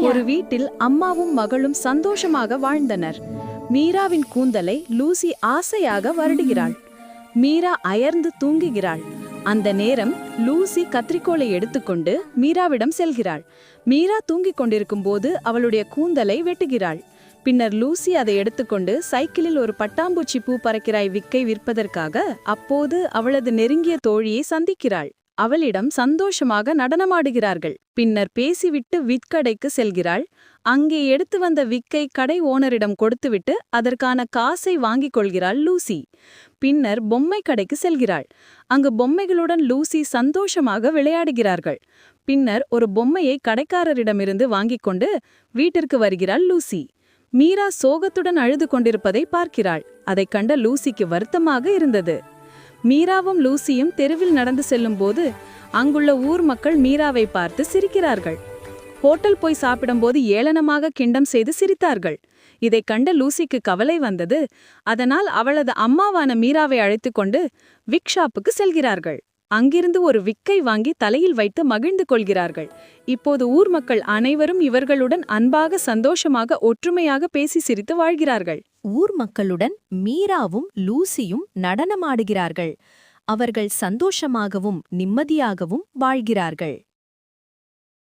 ஒரு வீட்டில் அம்மாவும் மகளும் சந்தோஷமாக வாழ்ந்தனர். மீராவின் கூந்தலை லூசி ஆசையாக வருடுகிறாள். மீரா அயர்ந்து தூங்குகிறாள். அந்த நேரம் லூசி கத்திரிக்கோலை எடுத்துக்கொண்டு மீராவிடம் செல்கிறாள். மீரா தூங்கிக் கொண்டிருக்கும் போது அவளுடைய கூந்தலை வெட்டுகிறாள். பின்னர் லூசி அதை எடுத்துக்கொண்டு சைக்கிளில் ஒரு பட்டாம்பூச்சி பூ பறக்கிறாய் விக்கை விற்பதற்காக அப்போது அவளது நெருங்கிய தோழியை சந்திக்கிறாள். அவளிடம் சந்தோஷமாக நடனமாடுகிறார்கள். பின்னர் பேசிவிட்டு விற்கடைக்கு செல்கிறாள். அங்கே எடுத்து வந்த விக்கை கடை ஓனரிடம் கொடுத்துவிட்டு அதற்கான காசை வாங்கிக் கொள்கிறாள் லூசி. பின்னர் பொம்மை கடைக்கு செல்கிறாள். அங்கு பொம்மைகளுடன் லூசி சந்தோஷமாக விளையாடுகிறார்கள். பின்னர் ஒரு பொம்மையை கடைக்காரரிடமிருந்து வாங்கிக் கொண்டு வீட்டிற்கு வருகிறாள் லூசி. மீரா சோகத்துடன் அழுது கொண்டிருப்பதை பார்க்கிறாள். அதைக் கண்ட லூசிக்கு வருத்தமாக இருந்தது. மீராவும் லூசியும் தெருவில் நடந்து செல்லும்போது அங்குள்ள ஊர் மக்கள் மீராவை பார்த்து சிரிக்கிறார்கள். ஹோட்டல் போய் சாப்பிடும்போது ஏளனமாக கிண்டம் செய்து சிரித்தார்கள். இதைக் கண்ட லூசிக்கு கவலை வந்தது. அதனால் அவளது அம்மாவான மீராவை அழைத்துக் கொண்டு விக்ஷாப்புக்கு செல்கிறார்கள். அங்கிருந்து ஒரு விக்கை வாங்கி தலையில் வைத்து மகிழ்ந்து கொள்கிறார்கள். இப்போது ஊர் மக்கள் அனைவரும் இவர்களுடன் அன்பாக சந்தோஷமாக ஒற்றுமையாக பேசி சிரித்து வாழ்கிறார்கள். ஊர் மக்களுடன் மீராவும் லூசியும் நடனமாடுகிறார்கள். அவர்கள் சந்தோஷமாகவும் நிம்மதியாகவும் வாழ்கிறார்கள்.